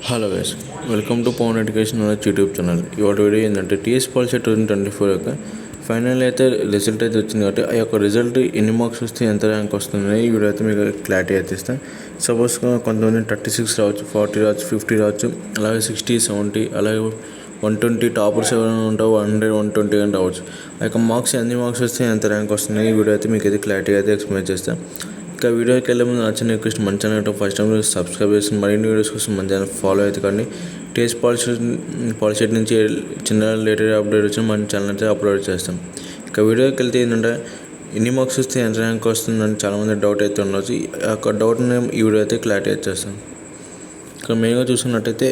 Hello guys welcome to Pavan education knowledge YouTube channel ఇవాటి video ఏంటంటే TS policy two thousand twenty four యొక్క final అయితే result అయితే వచ్చింది కాబట్టి ఆ యొక్క రిజల్ట్ ఎన్ని మార్క్స్ వస్తే ఎంత ర్యాంక్ వస్తుంది ఈ వీడియో అయితే మీకు క్లారిటీ అయితే ఇస్తాను. సపోజ్ కొంతమంది థర్టీ సిక్స్ రావచ్చు ఫార్టీ రావచ్చు ఫిఫ్టీ రావచ్చు అలాగే సిక్స్టీ సెవెంటీ అలాగే వన్ ట్వంటీ టాపర్స్ ఎవరైనా ఉంటావు వన్ హండ్రెడ్ వన్ ట్వంటీ అని రావచ్చు. ఆ యొక్క మార్క్స్ ఎన్ని మార్క్స్ వస్తే ఎంత ర్యాంక్ వస్తున్నాయి ఈ వీడియో అయితే మీకు అయితే క్లారిటీ అయితే ఎక్స్ప్లెయిన్ చేస్తాను. ఇక వీడియోకి వెళ్ళే ముందు నచ్చిన రిక్వెస్ట్ మన ఛానల్ ఫస్ట్ టైం సబ్స్క్రైబ్ చేసి మరిన్ని వీడియోస్ కోసం మన ఛానల్ ఫాలో అయితే కానీ టేస్ట్ పాలిసీ పాలిసీ నుంచి చిన్న లేటెస్ట్ అప్డేట్ వచ్చి మన ఛానల్ అయితే అప్లోడ్ చేస్తాం. ఇంకా వీడియోకి వెళ్తే ఏంటంటే ఎన్ని మార్క్స్ వస్తే ఎంత ర్యాంక్ వస్తుందని చాలామంది డౌట్ అయితే ఉండొచ్చు. ఆ డౌట్ డౌట్ని ఈ వీడియో అయితే క్లారిటీ అయితే చేస్తాం ఇక్కడ మెయిన్గా చూసుకున్నట్టయితే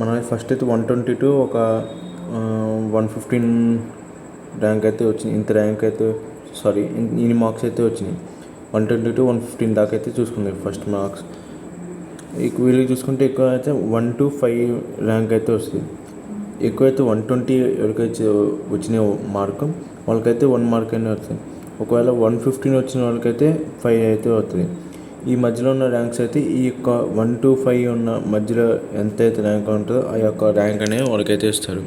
మన మనం ఫస్ట్ అయితే వన్ ట్వంటీ టూ ఒక వన్ ఫిఫ్టీన్ ర్యాంక్ అయితే వచ్చింది. ఇంత ర్యాంక్ అయితే సారీ ఇన్ని మార్క్స్ అయితే వచ్చినాయి. One twenty to one fifteen దాకా అయితే చూసుకుంది ఫస్ట్ మార్క్స్. వీళ్ళకి వీళ్ళు చూసుకుంటే ఎక్కువ అయితే వన్ టు ఫైవ్ ర్యాంక్ అయితే వస్తుంది. ఎక్కువైతే వన్ ట్వంటీ ఎవరికైతే వచ్చిన మార్క్. వాళ్ళకైతే వన్ మార్క్ అయినా వస్తుంది. ఒకవేళ వన్ ఫిఫ్టీన్ వచ్చిన వాళ్ళకైతే ఫైవ్ అయితే వస్తుంది. ఈ మధ్యలో ఉన్న ర్యాంక్స్ అయితే ఈ యొక్క వన్ టు ఫైవ్ ఉన్న మధ్యలో ఎంత అయితే ర్యాంక్ ఉంటుందో ఆ యొక్క ర్యాంక్ అనేది వాళ్ళకైతే ఇస్తారు.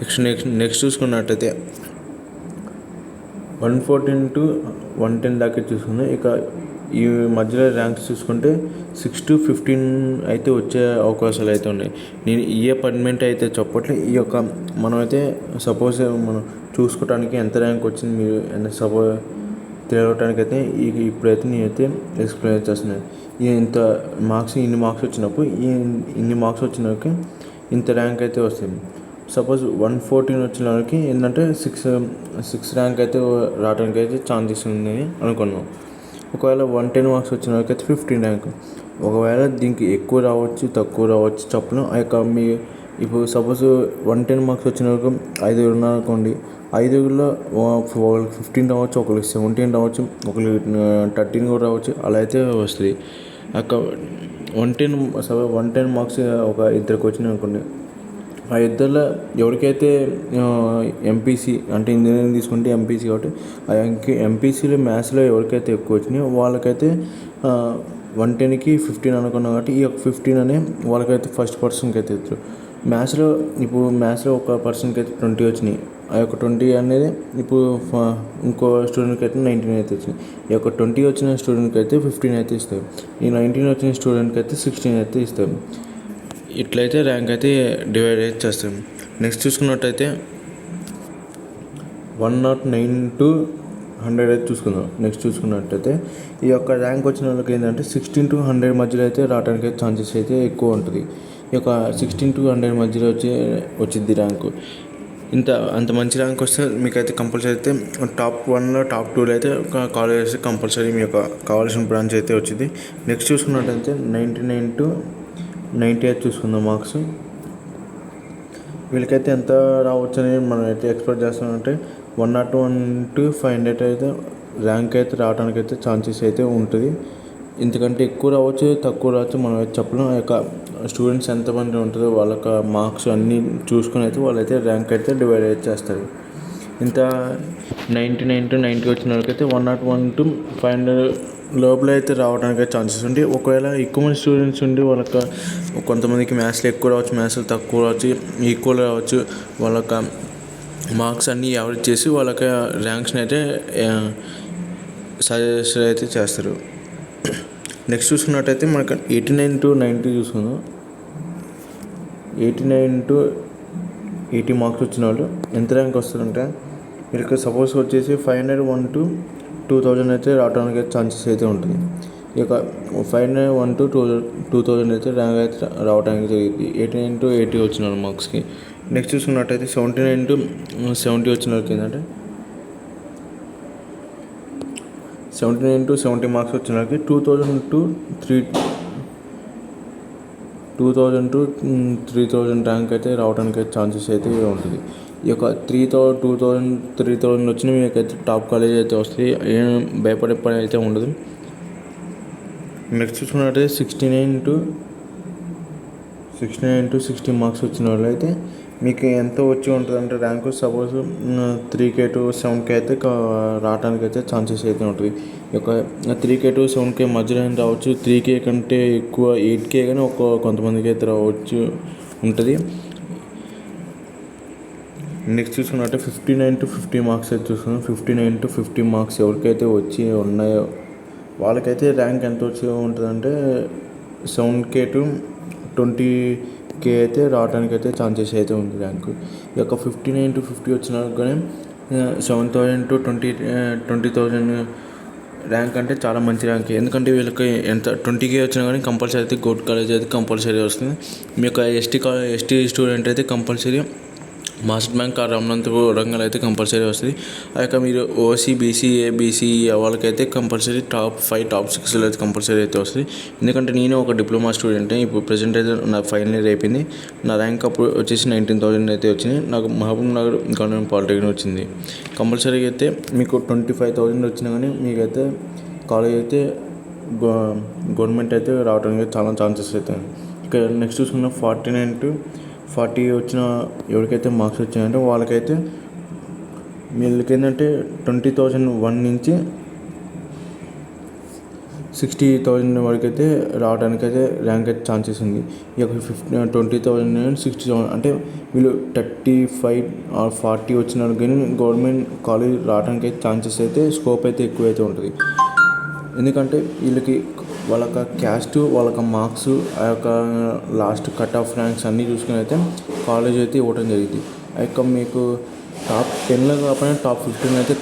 నెక్స్ట్ నెక్స్ట్ నెక్స్ట్ చూసుకున్నట్టయితే one fourteen to one ten దాకా చూసుకుందాం ఇక ఈ మధ్యలో ర్యాంక్స్ చూసుకుంటే సిక్స్ టు ఫిఫ్టీన్ అయితే వచ్చే అవకాశాలు అయితే ఉన్నాయి. నేను ఏ పర్మనెంట్ అయితే చెప్పట్లే. ఈ యొక్క మనమైతే సపోజ్ మనం చూసుకోవడానికి ఎంత ర్యాంక్ వచ్చింది మీరు ఎంత సపోజ్ తెలియటానికి అయితే ఈ ఇప్పుడైతే నేనైతే ఎక్స్ప్లెయిన్ చేస్తున్నాను ఈ ఇంత మార్క్స్ ఇన్ని మార్క్స్ వచ్చినప్పుడు ఈ ఇన్ని మార్క్స్ వచ్చినాక ఇంత ర్యాంక్ అయితే వస్తుంది. సపోజ్ వన్ ఫోర్టీన్ వచ్చిన వాళ్ళకి ఏంటంటే సిక్స్ సిక్స్ ర్యాంక్ అయితే రావడానికి అయితే ఛాన్సెస్ ఉంది అనుకున్నాం. ఒకవేళ వన్ టెన్ మార్క్స్ వచ్చిన వాళ్ళకి అయితే ఫిఫ్టీన్ ర్యాంక్. ఒకవేళ దీనికి ఎక్కువ రావచ్చు తక్కువ రావచ్చు చెప్పడం ఆ యొక్క మీ ఇప్పుడు సపోజ్ వన్ టెన్ మార్క్స్ వచ్చిన వరకు ఐదుగురు ఉన్నారనుకోండి ఐదుగురిలో ఒకరికి ఫిఫ్టీన్ రావచ్చు ఒకరికి సెవెంటీన్ రావచ్చు ఒకరికి థర్టీన్ కూడా రావచ్చు. అలా అయితే వస్తుంది. అక్క one ten one ten marks ఒక ఇద్దరికి వచ్చినాయి అనుకోండి. ఆ ఇద్దరిలో ఎవరికైతే ఎంపీసీ అంటే ఇంజనీరింగ్ తీసుకుంటే ఎంపీసీ కాబట్టి ఆ ఎంపీసీలో మ్యాథ్స్లో ఎవరికైతే ఎక్కువ వచ్చినాయో వాళ్ళకైతే వన్ టెన్కి ఫిఫ్టీన్ అనుకున్నాం కాబట్టి ఈ యొక్క ఫిఫ్టీన్ అనే వాళ్ళకైతే ఫస్ట్ పర్సన్కి అయితే ఇస్తారు మ్యాథ్స్లో ఇప్పుడు మ్యాథ్స్లో ఒక పర్సన్కి అయితే ట్వంటీ వచ్చినాయి. ఆ యొక్క ట్వంటీ అనేది ఇప్పుడు ఫ- ఇంకో స్టూడెంట్కి అయితే నైన్టీన్ అయితే వచ్చినాయి. ఈ యొక్క ట్వంటీ వచ్చిన స్టూడెంట్కి అయితే ఫిఫ్టీన్ అయితే ఇస్తారు. ఈ నైన్టీన్ వచ్చిన స్టూడెంట్కి అయితే సిక్స్టీన్ అయితే ఇస్తారు. ఇట్లయితే ర్యాంక్ అయితే డివైడ్ అయితే చేస్తాం. నెక్స్ట్ చూసుకున్నట్టయితే one naught nine to hundred అయితే చూసుకుందాం. నెక్స్ట్ చూసుకున్నట్టయితే ఈ యొక్క ర్యాంక్ వచ్చిన వాళ్ళకి ఏంటంటే సిక్స్టీన్ టు హండ్రెడ్ మధ్యలో అయితే రావడానికి అయితే ఛాన్సెస్ అయితే ఎక్కువ ఉంటుంది. ఈ యొక్క సిక్స్టీన్ టు హండ్రెడ్ మధ్యలో వచ్చి వచ్చింది ర్యాంకు ఇంత అంత మంచి ర్యాంక్ వస్తే మీకైతే కంపల్సరీ అయితే టాప్ వన్లో టాప్ టూలో అయితే కాలేజెస్ కంపల్సరీ మీ యొక్క కావాల్సిన బ్రాంచ్ అయితే వచ్చింది నెక్స్ట్ చూసుకున్నట్టయితే ninety nine to ninety eight చూసుకుందాం మార్క్స్. వీళ్ళకైతే ఎంత రావచ్చు మనం అయితే ఎక్స్పెక్ట్ చేస్తామంటే one naught one to five hundred అయితే ర్యాంక్ అయితే రావడానికి అయితే ఛాన్సెస్ అయితే ఉంటుంది. ఎందుకంటే ఎక్కువ రావచ్చు తక్కువ రావచ్చు మనం అయితే చెప్పడం ఆ యొక్క స్టూడెంట్స్ ఎంతమంది ఉంటుందో వాళ్ళ యొక్క మార్క్స్ అన్నీ చూసుకొని అయితే వాళ్ళైతే ర్యాంక్ అయితే డివైడ్ అయితే చేస్తారు. ఇంత నైంటీ నైన్ టు నైంటీ వచ్చిన వాళ్ళకైతే one naught one to five hundred లోపల అయితే రావడానికి ఛాన్సెస్ ఉంటాయి ఒకవేళ ఎక్కువ మంది స్టూడెంట్స్ ఉండి వాళ్ళకి కొంతమందికి మ్యాథ్స్లో ఎక్కువ రావచ్చు మ్యాథ్స్లో తక్కువ రావచ్చు ఈక్వల్ రావచ్చు వాళ్ళకి మార్క్స్ అన్నీ యావరేజ్ చేసి వాళ్ళకి ర్యాంక్స్ని అయితే సజెస్ట్ అయితే చేస్తారు. నెక్స్ట్ చూసుకున్నట్టయితే మనకి ఎయిటీ నైన్ టు నైంటీ చూసుకుందాం. Eighty nine to eighty marks వచ్చిన వాళ్ళు ఎంత ర్యాంక్ వస్తారంటే వీళ్ళకి సపోజ్ వచ్చేసి five hundred one to two thousand అయితే రావడానికి ఛాన్సెస్ అయితే ఉంటుంది. ఈ యొక్క five hundred one to two two thousand అయితే ర్యాంక్ అయితే రావడానికి జరిగింది. ఎయిటీ నైన్ టు ఎయిటీ వచ్చిన మార్క్స్కి. నెక్స్ట్ చూసుకున్నట్టయితే సెవెంటీ నైన్ టు సెవెంటీ వచ్చిన వాళ్ళకి ఏంటంటే seventy nine to seventy marks వచ్చిన వరకు two thousand to three two thousand to three thousand rank అయితే రావడానికి ఛాన్సెస్ అయితే ఉంటుంది. ఈ యొక్క three thou two thousand three thousand వచ్చిన మీకైతే టాప్ కాలేజ్ అయితే వస్తుంది. ఏం భయపడే పని అయితే ఉండదు. నెక్స్ట్ చూసుకున్నట్టయితే sixty nine to sixty nine to sixty marks వచ్చిన వాళ్ళు అయితే మీకు ఎంత వచ్చి ఉంటుందంటే rank suppose three K to seven K అయితే రావడానికి అయితే ఛాన్సెస్ అయితే ఉంటుంది ఈ యొక్క three K to seven K మధ్యలో రావచ్చు? త్రీ కే కంటే ఎక్కువ ఎయిట్ కే కానీ ఒక కొంతమందికి అయితే రావచ్చు ఉంటుంది. Next చూసుకున్నట్టే fifty nine to fifty marks అయితే చూసుకున్నాం. Fifty nine to fifty marks ఎవరికైతే వచ్చి ఉన్నాయో వాళ్ళకైతే ర్యాంక్ ఎంత వచ్చి ఉంటుందంటే seven K to twenty K అయితే రావడానికి అయితే ఛాన్సెస్ అయితే ఉంది ర్యాంకు ఈ యొక్క ఫిఫ్టీ నైన్ టు ఫిఫ్టీ వచ్చినా కానీ seven thousand to twenty twenty thousand rank అంటే చాలా మంచి ర్యాంక్ ఎందుకంటే వీళ్ళకి ఎంత ట్వంటీకే వచ్చినా కానీ కంపల్సరీ అయితే గోడ్ కాలేజ్ అయితే కంపల్సరీ వస్తుంది. మీ యొక్క ఎస్టీ కాలేజ్ ఎస్టీ స్టూడెంట్ అయితే కంపల్సరీ మాస్టర్ బ్యాంక్ ఆ అమ్మినందుకు వరంగల్ అయితే కంపల్సరీ వస్తుంది. ఆ యొక్క మీరు ఓసీ బీసీ ఏబీసీ వాళ్ళకైతే కంపల్సరీ టాప్ ఫైవ్ టాప్ సిక్స్లో అయితే కంపల్సరీ అయితే వస్తుంది. ఎందుకంటే నేను ఒక డిప్లొమా స్టూడెంట్ ఇప్పుడు ప్రజెంట్ అయితే నా ఫైనల్ ఇయర్ అయిపోయింది. నా ర్యాంక్ అప్పుడు వచ్చేసి నైన్టీన్ థౌసండ్ అయితే వచ్చింది. నాకు మహబూబ్ నగర్ గవర్నమెంట్ పాలిటెక్నిక్ వచ్చింది. కంపల్సరీగా అయితే మీకు ట్వంటీ ఫైవ్ థౌసండ్ వచ్చినా కానీ మీకైతే కాలేజ్ అయితే గో గవర్నమెంట్ అయితే రావడానికి చాలా ఛాన్సెస్ అయితే ఇక నెక్స్ట్ చూసుకున్న ఫార్టీ నైన్ టు ఫార్టీ వచ్చిన ఎవరికైతే మార్క్స్ వచ్చాయంటే వాళ్ళకైతే వీళ్ళకి ఏంటంటే ట్వంటీ థౌజండ్ వన్ నుంచి సిక్స్టీ థౌజండ్ వరకు అయితే రావడానికి అయితే ర్యాంక్ అయితే ఛాన్సెస్ ఉంది. ఈ fifty twenty thousand sixty thousand అంటే వీళ్ళు థర్టీ ఫైవ్ ఆర్ ఫార్టీ వచ్చిన కానీ గవర్నమెంట్ కాలేజ్ రావడానికి అయితే ఛాన్సెస్ అయితే స్కోప్ అయితే ఎక్కువ అయితే ఉంటుంది. ఎందుకంటే వీళ్ళకి వాళ్ళ యొక్క క్యాస్ట్ వాళ్ళ యొక్క మార్క్స్ ఆ యొక్క లాస్ట్ కట్ ఆఫ్ ర్యాంక్స్ అన్నీ చూసుకుని అయితే కాలేజ్ అయితే ఇవ్వడం జరిగింది. ఆ యొక్క మీకు టాప్ టెన్లో కాకపోయినా టాప్ ఫిఫ్టీన్ అయితే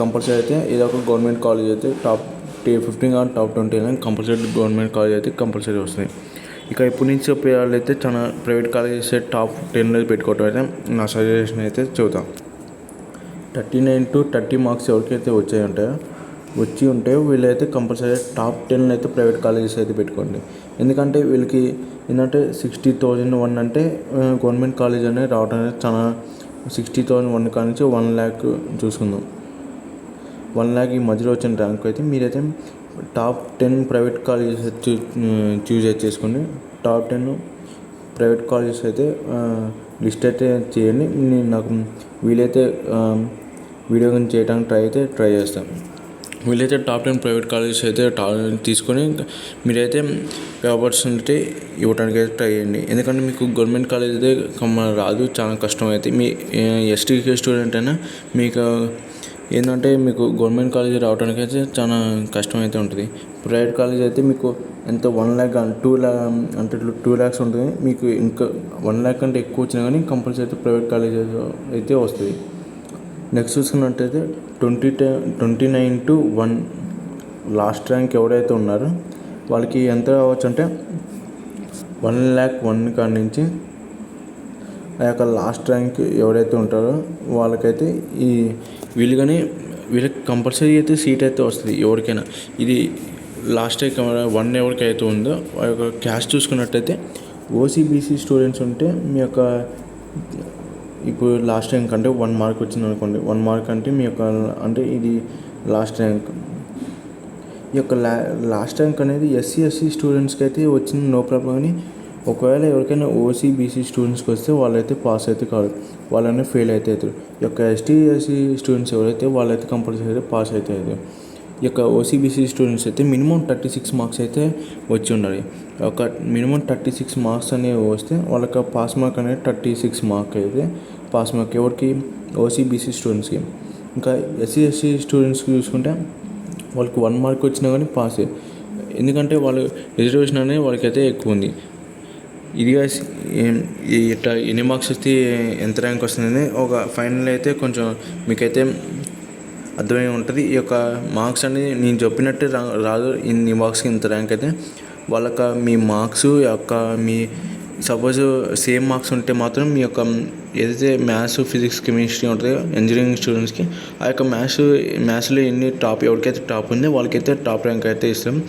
కంపల్సరీ అయితే ఏదో ఒక గవర్నమెంట్ కాలేజ్ అయితే టాప్ ఫిఫ్టీన్ కానీ టాప్ ట్వంటీ కానీ కంపల్సరీ గవర్నమెంట్ కాలేజ్ అయితే కంపల్సరీ వస్తుంది. ఇక ఇప్పటి నుంచి చెప్పే వాళ్ళు అయితే చాలా ప్రైవేట్ కాలేజెస్ టాప్ టెన్లో పెట్టుకోవటం అయితే నా సజెషన్ అయితే చెబుతాం. Thirty nine to thirty marks ఎవరికైతే వచ్చాయంటే ఉంటాయో వచ్చి ఉంటే వీళ్ళైతే కంపల్సరీ టాప్ టెన్ అయితే ప్రైవేట్ కాలేజెస్ అయితే పెట్టుకోండి. ఎందుకంటే వీళ్ళకి ఏంటంటే సిక్స్టీ థౌజండ్ వన్ అంటే గవర్నమెంట్ కాలేజ్ అనేది రావడం అనేది చాలా సిక్స్టీ థౌజండ్ వన్ కానించి వన్ ల్యాక్ చూసుకుందాం. వన్ ల్యాక్ ఈ మధ్యలో వచ్చిన ర్యాంక్ అయితే మీరైతే top ten private colleges choose choose అయితే చేసుకోండి. టాప్ టెన్ ప్రైవేట్ కాలేజెస్ అయితే లిస్ట్ అయితే చేయండి. నేను నాకు వీలైతే వీడియో కానీ చేయడానికి ట్రై అయితే ట్రై చేస్తాను. వీళ్ళైతే టాప్ టెన్ ప్రైవేట్ కాలేజెస్ అయితే టా తీసుకొని మీరైతే ఆపర్చునిటీ ఇవ్వడానికి అయితే ట్రై చేయండి. ఎందుకంటే మీకు గవర్నమెంట్ కాలేజ్ అయితే రాదు చాలా కష్టం అయితే మీ ఎస్టీ స్టూడెంట్ అయినా మీకు ఏంటంటే మీకు గవర్నమెంట్ కాలేజ్ రావడానికి అయితే చాలా కష్టం అయితే ఉంటుంది. ప్రైవేట్ కాలేజ్ అయితే మీకు ఎంత వన్ ల్యాక్ టూ ల్యాక్ అంటే టూ ల్యాక్స్ ఉంటుంది. మీకు ఇంకా వన్ ల్యాక్ కంటే ఎక్కువ వచ్చినా కానీ కంపల్సరీ అయితే ప్రైవేట్ కాలేజ్ అయితే వస్తుంది. నెక్స్ట్ చూసుకున్నట్టయితే twenty twenty nine to one last rank ఎవరైతే ఉన్నారో వాళ్ళకి ఎంత రావచ్చు అంటే వన్ ల్యాక్ వన్ కాడి నుంచి ఆ యొక్క లాస్ట్ ర్యాంక్ ఎవరైతే ఉంటారో వాళ్ళకైతే ఈ వీళ్ళు కానీ వీళ్ళకి కంపల్సరీ అయితే సీట్ అయితే వస్తుంది ఎవరికైనా. ఇది లాస్ట్ వన్ ఎవరికైతే ఉందో ఆ యొక్క క్యాష్ చూసుకున్నట్టయితే ఓసీబీసీ స్టూడెంట్స్ ఉంటే మీ యొక్క ఇప్పుడు లాస్ట్ ర్యాంక్ అంటే వన్ మార్క్ వచ్చింది అనుకోండి వన్ మార్క్ అంటే మీ యొక్క అంటే ఇది లాస్ట్ ర్యాంక్ ఈ యొక్క లా లాస్ట్ ర్యాంక్ అనేది ఎస్సీ ఎస్సీ స్టూడెంట్స్కి అయితే వచ్చింది నో ప్రాబ్లం కానీ ఒకవేళ ఎవరికైనా ఓసీ బీసీ స్టూడెంట్స్కి వస్తే వాళ్ళైతే పాస్ అయితే కాదు. వాళ్ళనే ఫెయిల్ అయితే అవుతారు. ఈ యొక్క ఎస్టీ ఎస్సీ స్టూడెంట్స్ ఎవరైతే వాళ్ళైతే కంపల్సరీ అయితే పాస్ అయితే అవుతారు. ఈ యొక్క ఓసీబీసీ స్టూడెంట్స్ అయితే మినిమం థర్టీ సిక్స్ మార్క్స్ అయితే వచ్చి ఉండాలి. ఒక మినిమం థర్టీ సిక్స్ మార్క్స్ అనేవి వస్తే వాళ్ళకి పాస్ మార్క్ అనేది థర్టీ సిక్స్ మార్క్ అయితే పాస్ మార్క్ ఎవరికి? ఓసీబీసీ స్టూడెంట్స్కి ఇంకా ఎస్సీ ఎస్సీ స్టూడెంట్స్కి చూసుకుంటే వాళ్ళకి వన్ మార్క్ వచ్చినా కానీ పాస్ ఎందుకంటే వాళ్ళు రిజర్వేషన్ అనేది వాళ్ళకైతే ఎక్కువ ఉంది. ఇదిగా ఇట్లా ఎన్ని మార్క్స్ వస్తే ఎంత ర్యాంక్ వస్తుందని ఒక ఫైనల్ అయితే కొంచెం మీకైతే అర్థమై ఉంటుంది. ఈ యొక్క మార్క్స్ అనేది నేను చెప్పినట్టే రా రాదు. ఇన్ని మార్క్స్కి ఇంత ర్యాంక్ అయితే వాళ్ళక మీ మార్క్స్ యొక్క మీ సపోజ్ సేమ్ మార్క్స్ ఉంటే మాత్రం మీ యొక్క ఏదైతే మ్యాథ్స్ ఫిజిక్స్ కెమిస్ట్రీ ఉంటుందో ఇంజనీరింగ్ స్టూడెంట్స్కి ఆ యొక్క మ్యాథ్స్ మ్యాథ్స్లో ఎన్ని టాప్ ఎవరికైతే టాప్ ఉందో వాళ్ళకైతే టాప్ ర్యాంక్ అయితే ఇస్తాం.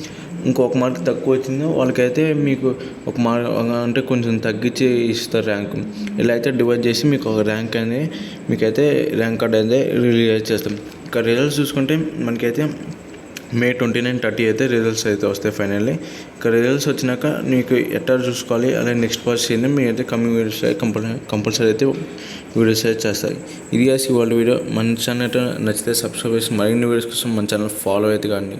ఇంకొక మార్క్ తక్కువ వచ్చిందో వాళ్ళకైతే మీకు ఒక మార్క్ అంటే కొంచెం తగ్గించి ఇస్తారు ర్యాంక్ ఇలా అయితే డివైడ్ చేసి మీకు ఒక ర్యాంక్ అనేది మీకైతే ర్యాంక్ కార్డ్ అయితే రిలీజ్ చేస్తాం. ఇక రిజల్ట్స్ చూసుకుంటే మనకైతే మే ట్వంటీ నైన్ థర్టీ అయితే రిజల్ట్స్ అయితే వస్తాయి ఫైనల్లీ ఇక రిజల్ట్స్ వచ్చినాక మీకు ఎట్లా చూసుకోవాలి అలాగే నెక్స్ట్ ప్రాసెస్ ఏంటి మీ అయితే కమింగ్ వీడియోస్ కంపల్సరీ కంపల్సరీ అయితే వీడియోస్ అయితే చేస్తాయి. ఇది కాసి వాళ్ళ వీడియో మన ఛానల్ నచ్చితే సబ్స్క్రైబ్ చేసి మరిన్ని వీడియోస్ కోసం మన ఛానల్ ఫాలో అయితే కానీ